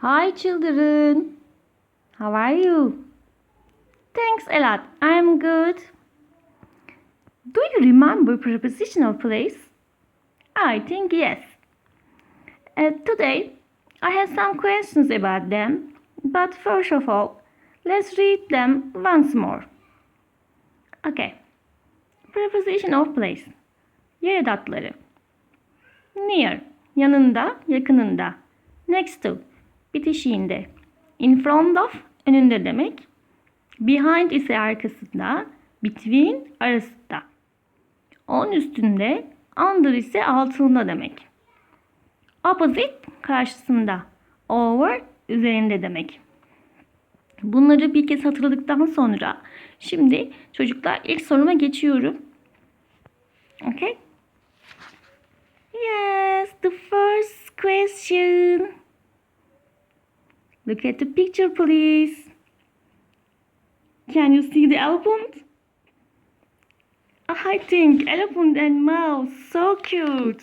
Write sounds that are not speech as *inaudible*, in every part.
Hi, children. How are you? Thanks a lot. I'm good. Do you remember prepositional place? I think yes. Uh, today, I have some questions about them, but first of all, let's read them once more. Okay. Preposition of place. Yer edatları. Near, yanında, yakınında. Next to, bitişiğinde. In front of, önünde demek. Behind ise arkasında. Between, arasında. On üstünde, under ise altında demek. Opposite, karşısında. Over, üzerinde demek. Bunları bir kez hatırladıktan sonra şimdi çocuklar ilk soruma geçiyorum. Okay? Yes, the first question. Look at the picture, please. Can you see the elephant? I think elephant and mouse, so cute.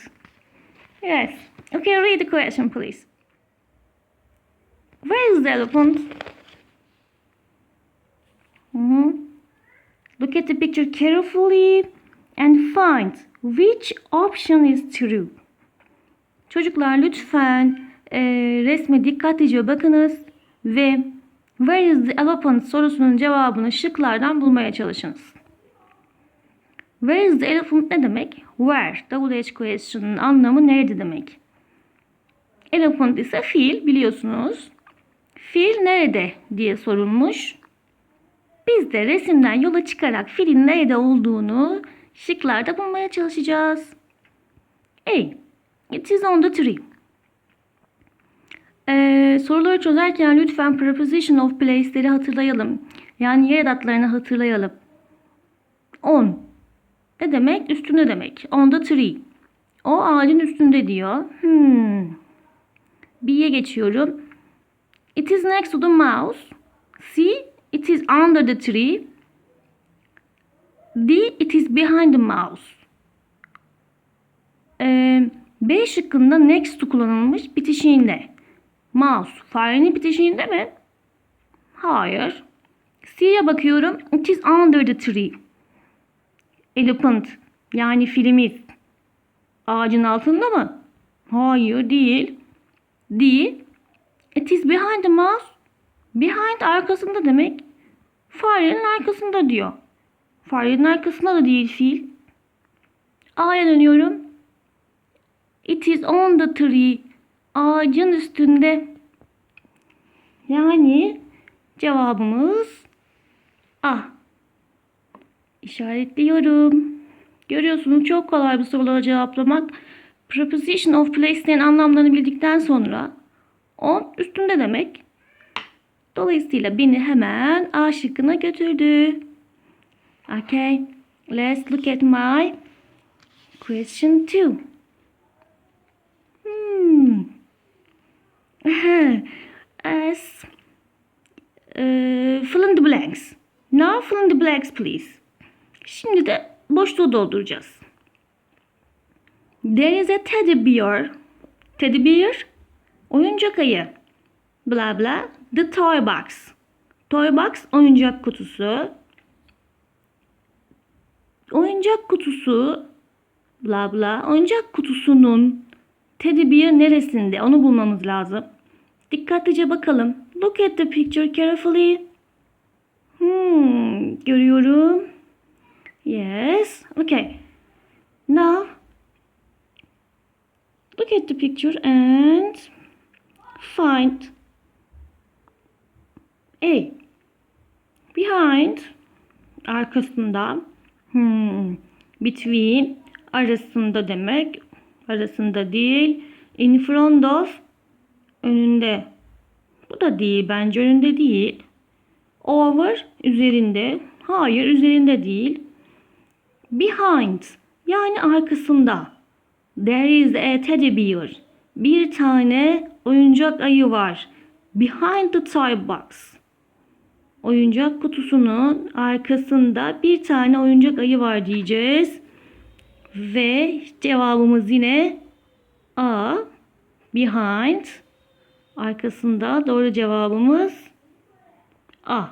Yes. Okay, read the question, please. Where is the elephant? Mhm. Look at the picture carefully and find which option is true. Çocuklar lütfen e, resme dikkatlice bakınız ve Where is the elephant sorusunun cevabını şıklardan bulmaya çalışınız. Where is the elephant ne demek? Where, WH question'ın anlamı nerede demek? Elephant ise fiil biliyorsunuz. Fiil nerede diye sorulmuş. Biz de resimden yola çıkarak fiilin nerede olduğunu şıklarda bulmaya çalışacağız. A. It is on the tree. Soruları çözerken lütfen preposition of place'leri hatırlayalım. Yani yer edatlarını hatırlayalım. On. Ne demek? Üstünde demek. On the tree. O ağacın üstünde diyor. Hmm. B'ye geçiyorum. It is next to the mouse. C. It is under the tree. D. It is behind the mouse. Ee, B şıkkında next to kullanılmış bitişiğinde. Mouse farenin bitişiğinde mi? Hayır. C'ye bakıyorum. It is under the tree. Elephant yani filimiz ağacın altında mı? Hayır değil. Değil. It is behind the mouse. Behind arkasında demek. Farenin arkasında diyor. Farenin arkasında da değil fiil. A'ya dönüyorum. It is on the tree. Ağacın üstünde. Yani cevabımız A. İşaretliyorum. Görüyorsunuz çok kolay bu soruları cevaplamak. Preposition of place'lerin anlamlarını bildikten sonra on üstünde demek. Dolayısıyla beni hemen A şıkkına götürdü. Okay. Let's look at my question two. Hmm. As uh, fill in the blanks. Now fill in the blanks please. Şimdi de boşluğu dolduracağız. There is a teddy bear. Teddy bear. Oyuncak ayı. Bla bla. The toy box. Toy box oyuncak kutusu. Oyuncak kutusu. Bla bla. Oyuncak kutusunun teddy bear neresinde? Onu bulmamız lazım. Dikkatlice bakalım. Look at the picture carefully. Hmm, görüyorum. Yes. Okay. Now, look at the picture and find A. Behind, arkasında. Hmm, between, arasında demek. Arasında değil. In front of, önünde. Bu da değil bence önünde değil. Over üzerinde. Hayır üzerinde değil. Behind yani arkasında. There is a teddy bear. Bir tane oyuncak ayı var. Behind the toy box. Oyuncak kutusunun arkasında bir tane oyuncak ayı var diyeceğiz. Ve cevabımız yine A. Behind Arkasında doğru cevabımız A.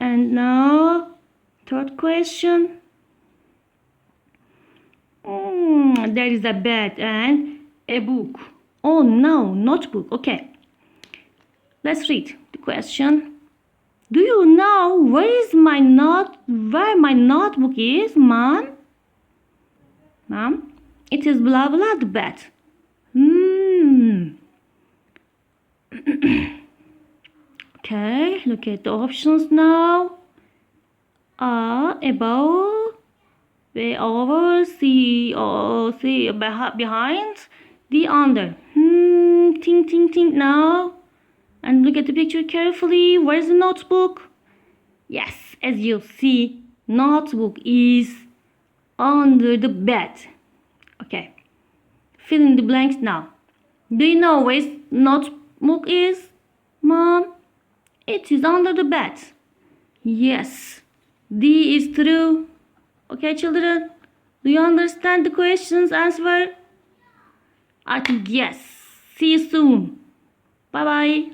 And now third question. Hmm, there is a bed and a book. Oh no, notebook. Okay. Let's read the question. Do you know where is my not where my notebook is, mom? Mom, it is blah blah the bed. Hmm. *clears throat* okay, look at the options now. A above, B over, C or C beh- behind, the under. Hmm, think, think, think now. And look at the picture carefully. Where's the notebook? Yes, as you see, notebook is under the bed. Okay. Fill in the blanks now. Do you know where notebook is, Mom? It is under the bed. Yes. D is true. Okay, children. Do you understand the question's answer? I think yes. See you soon. Bye bye.